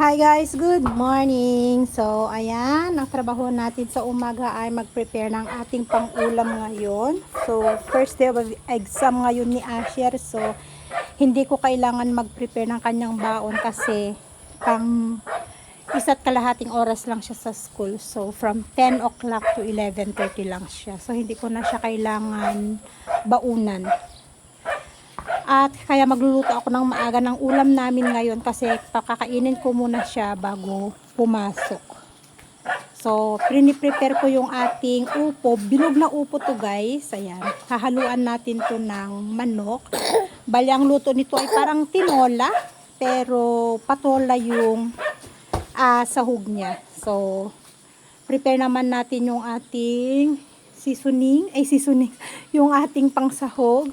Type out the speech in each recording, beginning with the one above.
Hi guys, good morning. So, ayan, ang trabaho natin sa umaga ay mag-prepare ng ating pang-ulam ngayon. So, first day of exam ngayon ni Asher. So, hindi ko kailangan mag-prepare ng kanyang baon kasi pang isa't kalahating oras lang siya sa school. So, from 10 o'clock to 11.30 lang siya. So, hindi ko na siya kailangan baunan. At kaya magluluto ako ng maaga ng ulam namin ngayon kasi pakakainin ko muna siya bago pumasok. So, prepare ko yung ating upo. Bilog na upo to guys. Ayan. Hahaluan natin to ng manok. Bali, ang luto nito ay parang tinola. Pero patola yung ah, sahog niya. So, prepare naman natin yung ating seasoning. Ay, seasoning. Yung ating pangsahog.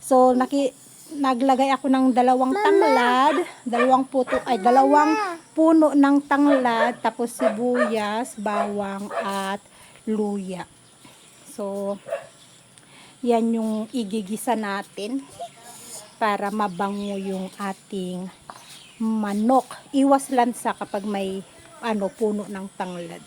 So, naki, naglagay ako ng dalawang tanglad, dalawang puto, ay dalawang puno ng tanglad, tapos sibuyas, bawang, at luya. So, yan yung igigisa natin para mabango yung ating manok. Iwas lansa kapag may ano, puno ng tanglad.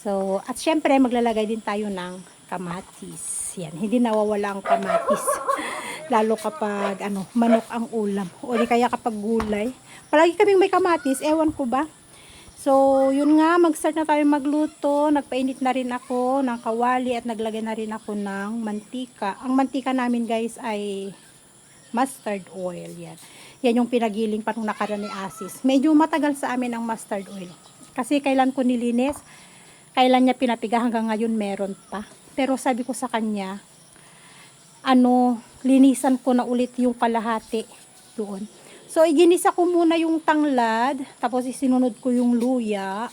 So, at syempre maglalagay din tayo ng kamatis. Yan, hindi nawawala ang kamatis. Lalo kapag ano, manok ang ulam. O di kaya kapag gulay. Palagi kaming may kamatis, ewan ko ba. So, yun nga, mag-start na tayo magluto. Nagpainit na rin ako ng kawali at naglagay na rin ako ng mantika. Ang mantika namin guys ay mustard oil. Yan. Yan yung pinagiling pa nung nakaraan ni Asis. Medyo matagal sa amin ang mustard oil. Kasi kailan ko nilinis, kailan niya pinapiga hanggang ngayon meron pa. Pero sabi ko sa kanya, ano, linisan ko na ulit yung kalahati doon. So, iginisa ko muna yung tanglad, tapos isinunod ko yung luya,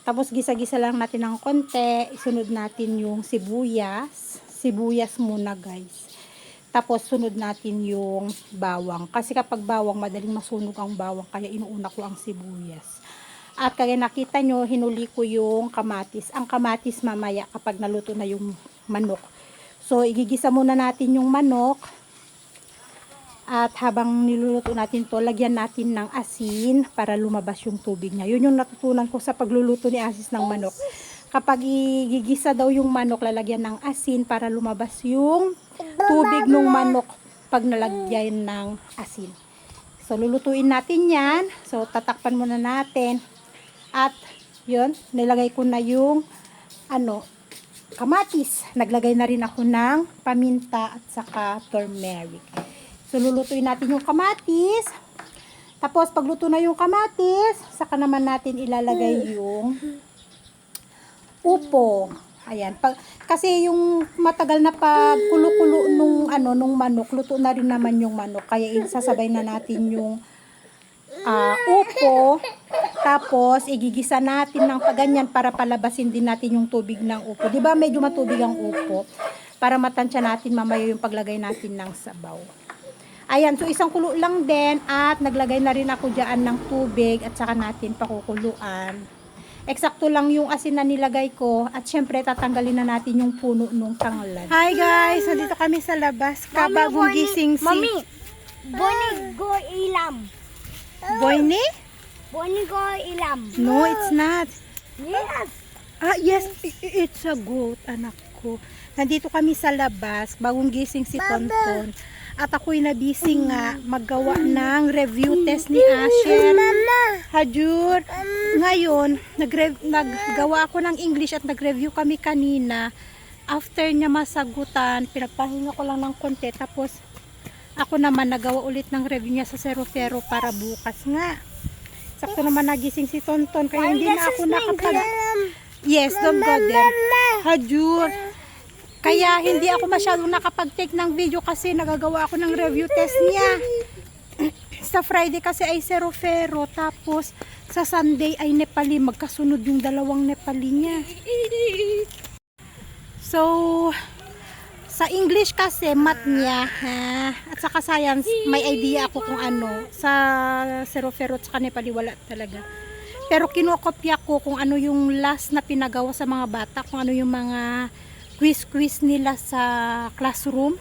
tapos gisa-gisa lang natin ng konti, isunod natin yung sibuyas, sibuyas muna guys. Tapos sunod natin yung bawang. Kasi kapag bawang, madaling masunog ang bawang, kaya inuuna ko ang sibuyas. At kaya nakita nyo, hinuli ko yung kamatis. Ang kamatis mamaya kapag naluto na yung manok. So, igigisa muna natin yung manok. At habang niluluto natin to, lagyan natin ng asin para lumabas yung tubig niya. Yun yung natutunan ko sa pagluluto ni Asis ng manok. Kapag igigisa daw yung manok, lalagyan ng asin para lumabas yung tubig ng manok pag nalagyan ng asin. So, lulutuin natin yan. So, tatakpan muna natin. At, yun, nilagay ko na yung, ano, kamatis. Naglagay na rin ako ng paminta at saka turmeric. So, lulutuin natin yung kamatis. Tapos, pagluto na yung kamatis, saka naman natin ilalagay yung upo. Ayan. Pag, kasi yung matagal na pagkulo-kulo nung, ano, nung manok, luto na rin naman yung manok. Kaya isasabay na natin yung ah, upo. Tapos, igigisa natin ng paganyan para palabasin din natin yung tubig ng upo. Di ba medyo matubig ang upo? Para matansya natin mamaya yung paglagay natin ng sabaw. Ayan, so isang kulo lang din at naglagay na rin ako dyan ng tubig at saka natin pakukuluan. Eksakto lang yung asin na nilagay ko at syempre tatanggalin na natin yung puno nung tanglad. Hi guys, so dito kami sa labas. Kabagong gising si Mami, Boni go ilam. Boyne? Boni go ilam. No, it's not. Yes. Ah, yes, it's a goat, anak ko. Nandito kami sa labas, bagong gising si Tonton. At ako'y nabisi nga maggawa ng review test ni Asher. Hajur, ngayon, nagre- naggawa ako ng English at nag-review kami kanina. After niya masagutan, pinagpahinga ko lang ng konti. Tapos, ako naman nagawa ulit ng review niya sa Zero para bukas nga. Sakto naman nagising si Tonton, kaya hindi na ako nakapag... Yes, don't go there. Hajur. Kaya hindi ako masyadong nakapag-take ng video kasi nagagawa ako ng review test niya. sa Friday kasi ay Serofero tapos sa Sunday ay Nepali. Magkasunod yung dalawang Nepali niya. So, sa English kasi mat niya ha, at saka science may idea ako kung ano. Sa Serofero at saka Nepali wala talaga. Pero kinokopya ko kung ano yung last na pinagawa sa mga bata, kung ano yung mga quiz-quiz nila sa classroom.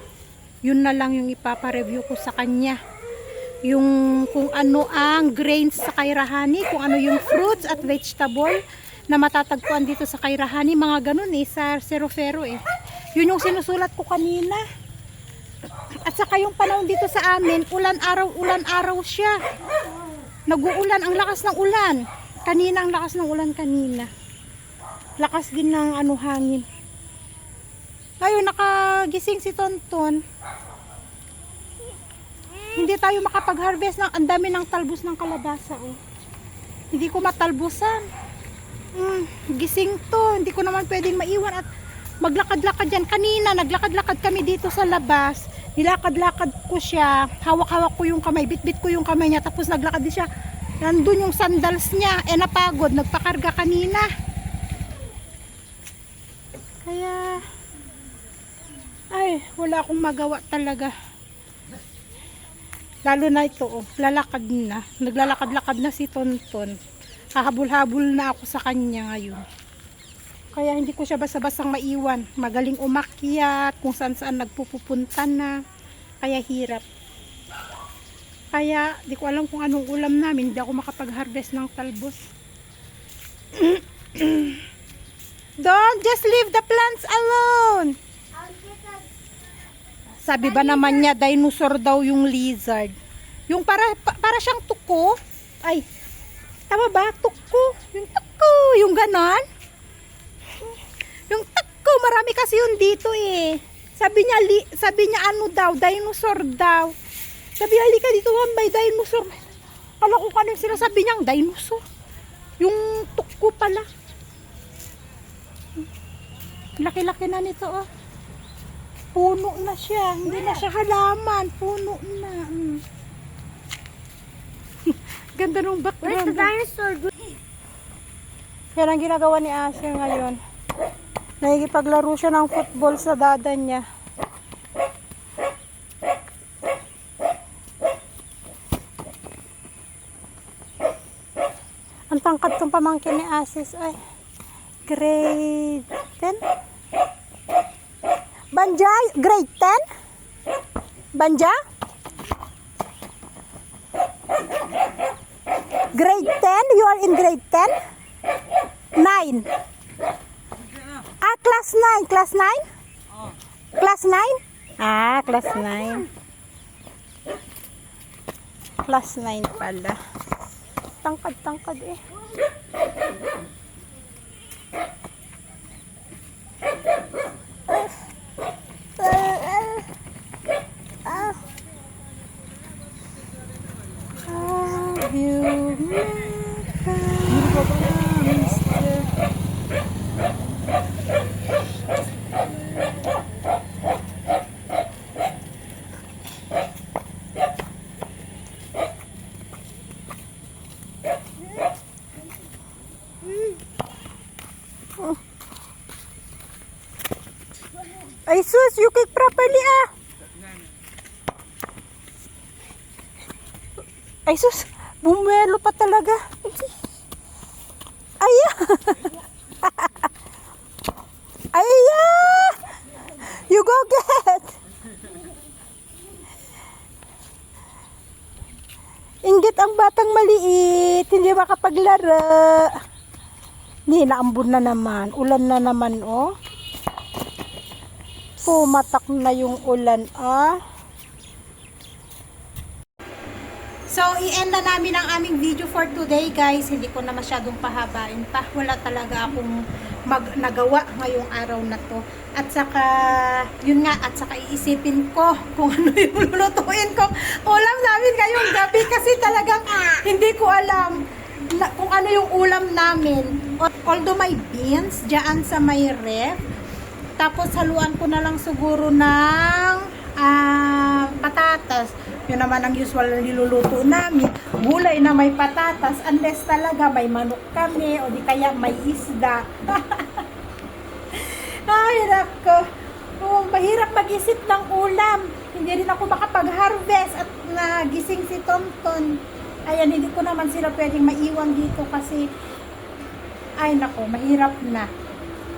Yun na lang yung ipapa-review ko sa kanya. yung kung ano ang grains sa Kairahani, kung ano yung fruits at vegetable na matatagpuan dito sa Kairahani, mga ganun eh, sa Serofero eh. Yun yung sinusulat ko kanina. At saka yung panahon dito sa amin, ulan araw, ulan araw siya. Nag-uulan, ang lakas ng ulan. Kanina, ang lakas ng ulan kanina. Lakas din ng ano, hangin. Ngayon, nakagising si Tonton. Hindi tayo makapag-harvest ng ang dami ng talbos ng kalabasa. Oh. Hindi ko matalbusan. Mm, gising to. Hindi ko naman pwedeng maiwan at maglakad-lakad yan. Kanina, naglakad-lakad kami dito sa labas. Nilakad-lakad ko siya. Hawak-hawak ko yung kamay. Bit-bit ko yung kamay niya. Tapos naglakad din siya. Nandun yung sandals niya. Eh napagod. Nagpakarga kanina. Kaya... Ay, wala akong magawa talaga. Lalo na ito, oh, lalakad na. Naglalakad-lakad na si Tonton. Hahabol-habol na ako sa kanya ngayon. Kaya hindi ko siya basta-bastang maiwan. Magaling umakyat, kung saan-saan nagpupupunta na. Kaya hirap. Kaya, di ko alam kung anong ulam namin. Hindi ako makapag-harvest ng talbos. Don't just leave the plants alone. Sabi ba naman niya, dinosaur daw yung lizard. Yung para, pa- para siyang tuko. Ay, tama ba? Tuko. Yung tuko. Yung ganon. Yung tuko, marami kasi yun dito eh. Sabi niya, li, sabi niya ano daw, dinosaur daw. Sabi niya, halika dito ma'am, may dinosaur. Kala ko kanong sinasabi niyang dinosaur. Yung tuko pala. Laki-laki na nito oh. Puno na siya. Hindi na siya halaman. Puno na. Mm. Ganda nung Where's the background. dinosaur? Yan ang ginagawa ni Asher ngayon. Nakikipaglaro siya ng football sa dada niya. Ang tangkad tong pamangkin ni Asis ay grade 10? Banja, grade 10? Banja? Grade 10? You are in grade 10? 9. Class 9. Class 9? Class 9? Ah, class 9. Class 9 pala. Tangkad-tangkad eh. Have you met Mr. Ay sus, you properly ah. Ay sus, bumuelo pa talaga. Ay Ay You go get. Inggit ang batang maliit, hindi makapaglaro. Hindi, naambon na naman. Ulan na naman, oh. Pumatak na yung ulan, ah. So, i-end na namin ang aming video for today, guys. Hindi ko na masyadong pahabain pa. Wala talaga akong mag nagawa ngayong araw na to. At saka, yun nga, at saka iisipin ko kung ano yung lulutuin ko ulam namin ngayong gabi kasi talagang hindi ko alam na, kung ano yung ulam namin. Although may beans dyan sa may ref, tapos haluan ko na lang siguro ng ah, patatas. Yun naman ang usual na niluluto namin. Gulay na may patatas unless talaga may manok kami o di kaya may isda. Ay, nako. Oh, mahirap mag-isip ng ulam. Hindi rin ako makapag-harvest at nagising si Tonton. Ayan, hindi ko naman sila pwedeng maiwan dito kasi ay nako, mahirap na.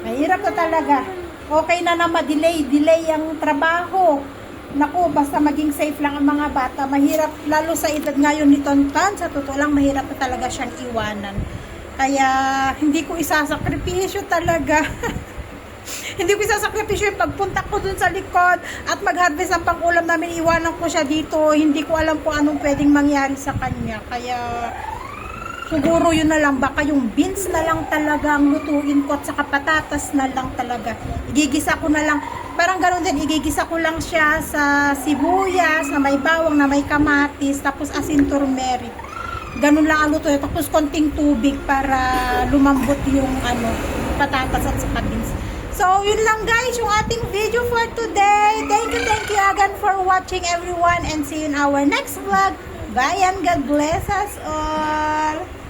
Mahirap na talaga. Okay na na ma-delay, delay ang trabaho. naku, basta maging safe lang ang mga bata. Mahirap, lalo sa edad ngayon ni Tonton, sa totoo lang, mahirap na talaga siyang iwanan. Kaya, hindi ko isasakripisyo talaga. hindi ko isasakripisyo yung pagpunta ko dun sa likod at mag-harvest ng pang-ulam namin, iwanan ko siya dito. Hindi ko alam kung anong pwedeng mangyari sa kanya. Kaya, siguro yun na lang, baka yung beans na lang talaga ang lutuin ko at saka patatas na lang talaga. Igigisa ko na lang, parang ganun din, igigisa ko lang siya sa sibuyas, na may bawang, na may kamatis, tapos asin turmeric. Ganun lang ang lutuin. Tapos konting tubig para lumambot yung ano, patatas at saka beans. So, yun lang guys, yung ating video for today. Thank you, thank you again for watching everyone and see you in our next vlog. Bye and God bless us all.